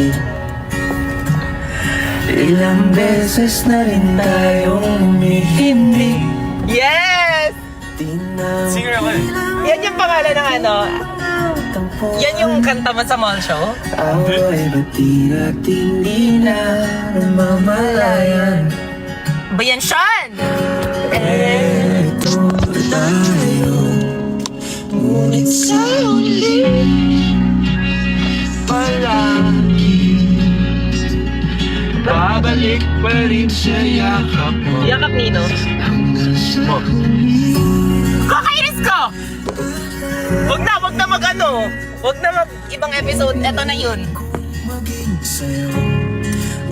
ngiti Ilang beses na rin tayong umihindi Yes! Singer ako eh. Yan yung pangalan ng ano. Yan yung kanta mo sa mall show. Away ba't di natin di na namamalayan Ba yan, Sean? Eto tayo Ngunit sa huli Palagi Babalik pa rin sa yakap mo Yakap Nino. Sa huli Kakainis ko! Wag na, wag na mag ano. Wag na mag ibang episode. Eto na yun.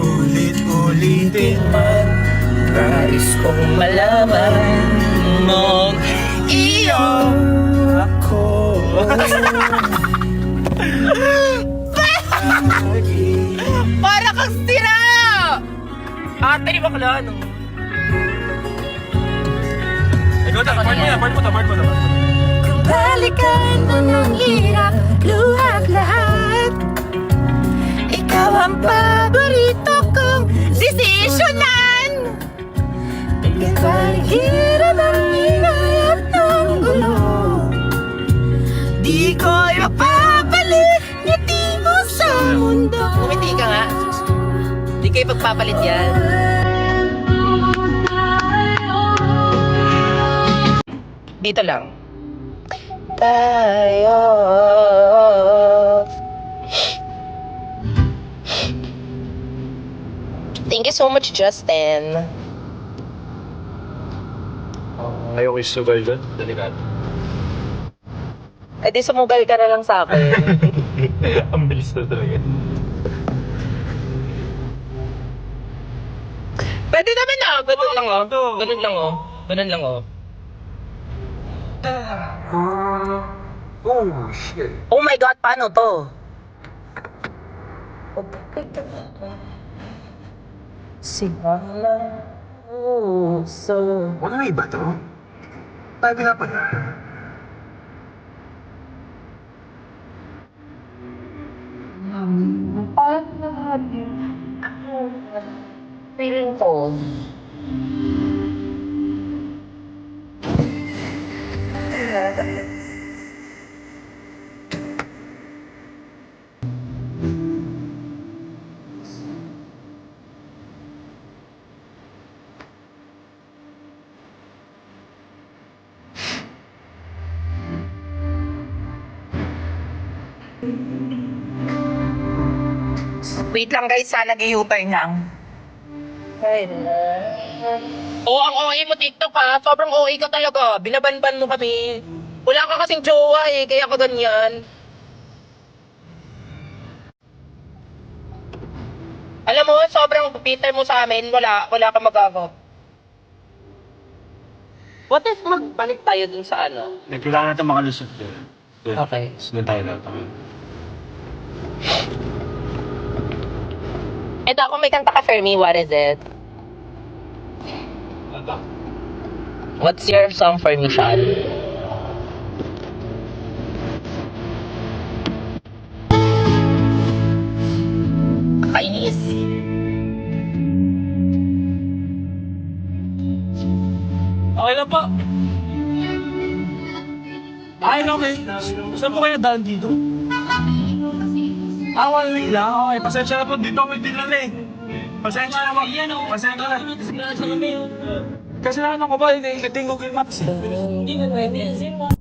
Ulit-ulitin man Nais kong Malaman mo iyo. ako Ate bakla, ano? Ikaw na, part mo na, part mo na, part mo. Pagpapalit yan. Dito lang. Tayo. Thank you so much, Justin. Ayaw ko isubay doon. Delikado. Eh di sumugal ka na lang sa akin. Ang bilis na talaga. Pwede naman na. Ganun lang oh. Ganun lang oh. Ganun lang oh. Oh shit Oh my God, paano to? Sigala puso Ano may iba to? Tayo nga pala Feeling ko. Wait lang guys, sana nag-i-U-turn lang. Oo, ang OA mo TikTok ha. Sobrang OA ka talaga. Binabanban mo kami. Wala ka kasing jowa eh, kaya ka ganyan. Alam mo, sobrang Peter mo sa amin. Wala, wala ka magagawa. What if magbalik tayo dun sa ano? Nagkailangan natin makalusot doon. Doon. Okay. Doon tayo na. Ito ako may kanta ka, Fermi. What is it? What's your song for me, Sean? Kainis. Okay lang po. Ay, okay. Saan po kayo daan dito? One week lang. Okay, pasensya na po. Dito may dinala eh. Pasensya na po. Pasensya na. Kasi na ano ko ba, hindi hindi Google Maps eh. Hindi na pwede.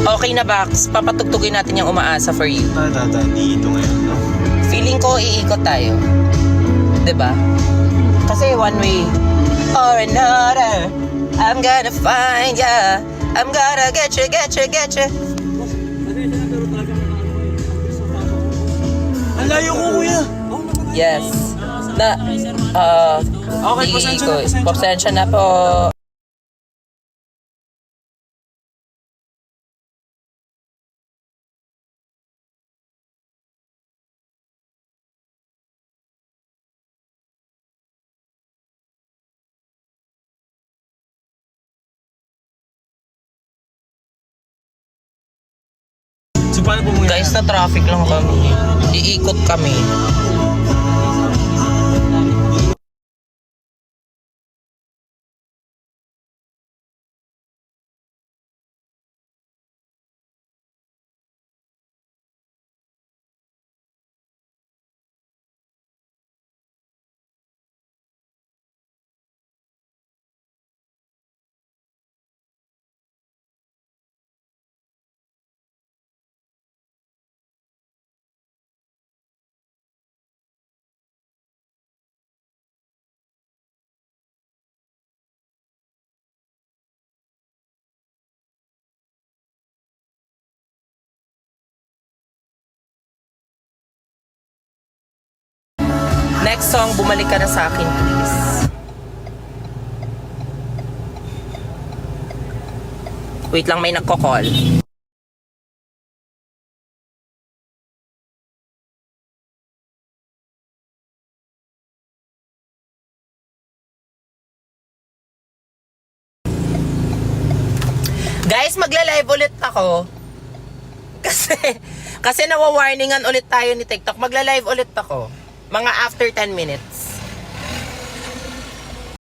Okay na, Bax. Papatugtugin natin yung umaasa for you. Ah, tata, dito ngayon, no? Feeling ko iikot tayo. 'Di ba? Kasi one way or another, I'm gonna find ya. I'm gonna get you, get you, get you. Ang layo ko, kuya! Yes. Na, uh, Okay, pasensya na, iikot. pasensya na. Pasensya na po. So, paano po muna? Guys, na traffic lang kami. Iikot kami. Next song, bumalik ka na sa akin, please. Wait lang, may nagko-call. Guys, magla-live ulit ako. Kasi, kasi nawa-warningan ulit tayo ni TikTok. Magla-live ulit ako. Mga after 10 minutes.